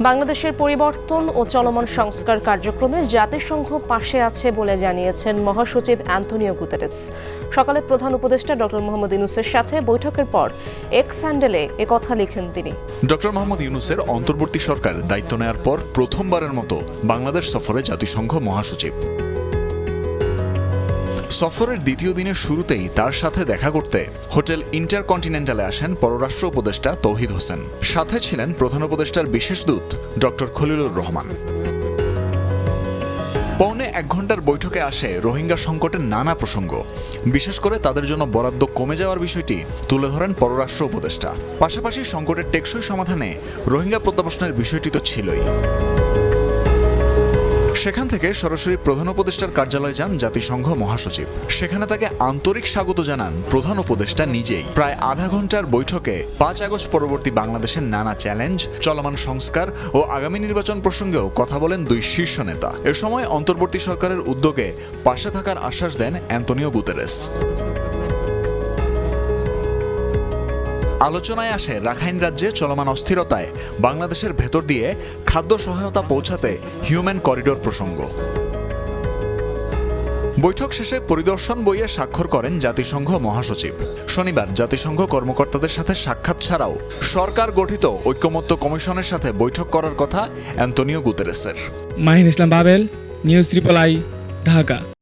বাংলাদেশের পরিবর্তন ও চলমান সংস্কার কার্যক্রমে জাতিসংঘ পাশে আছে বলে জানিয়েছেন মহাসচিব অ্যান্টনিও গুতেরেস। সকালে প্রধান উপদেষ্টা ডক্টর মোহাম্মদ ইউনুসের সাথে বৈঠকের পর এক স্যান্ডেলে কথা লিখেন তিনি। ডক্টর মোহাম্মদ ইউনুসের অন্তর্বর্তী সরকার দায়িত্ব নেয়ার পর প্রথমবারের মতো বাংলাদেশ সফরে জাতিসংঘ মহাসচিব। সফরের দ্বিতীয় দিনের শুরুতেই তার সাথে দেখা করতে হোটেল ইন্টারকন্টিনেন্টালে আসেন পররাষ্ট্র উপদেষ্টা তৌহিদ হোসেন। সাথে ছিলেন প্রধান উপদেষ্টার বিশেষ দূত ডক্টর খলিলুর রহমান। পৌনে এক ঘণ্টার বৈঠকে আসে রোহিঙ্গা সংকটের নানা প্রসঙ্গ। বিশেষ করে তাদের জন্য বরাদ্দ কমে যাওয়ার বিষয়টি তুলে ধরেন পররাষ্ট্র উপদেষ্টা। পাশাপাশি সংকটের টেকসই সমাধানে রোহিঙ্গা প্রত্যাবাসনের বিষয়টি তো ছিলই। সেখান থেকে সরাসরি প্রধান উপদেষ্টার কার্যালয়ে যান জাতিসংঘ মহাসচিব। সেখানে তাকে আন্তরিক স্বাগত জানান প্রধান উপদেষ্টা নিজেই। প্রায় আধা ঘণ্টার বৈঠকে পাঁচ আগস্ট পরবর্তী বাংলাদেশের নানা চ্যালেঞ্জ, চলমান সংস্কার ও আগামী নির্বাচন প্রসঙ্গেও কথা বলেন দুই শীর্ষ নেতা। এ সময় অন্তর্বর্তী সরকারের উদ্যোগে পাশে থাকার আশ্বাস দেন অ্যান্তনিও গুতেরেস। আলোচনায় আসে রাখাইন রাজ্যে চলমান অস্থিরতায় বাংলাদেশের ভেতর দিয়ে খাদ্য সহায়তা পৌঁছাতে হিউম্যান করিডোর প্রসঙ্গ। বৈঠক শেষে পরিদর্শন বইয়ে স্বাক্ষর করেন জাতিসংঘ মহাসচিব। শনিবার জাতিসংঘ কর্মকর্তাদের সাথে সাক্ষাৎ ছাড়াও সরকার গঠিত ঐক্যমত্য কমিশনের সাথে বৈঠক করার কথা Antonio গুতেরেসের। Mahin Islam Babel, news triple I, Dhaka.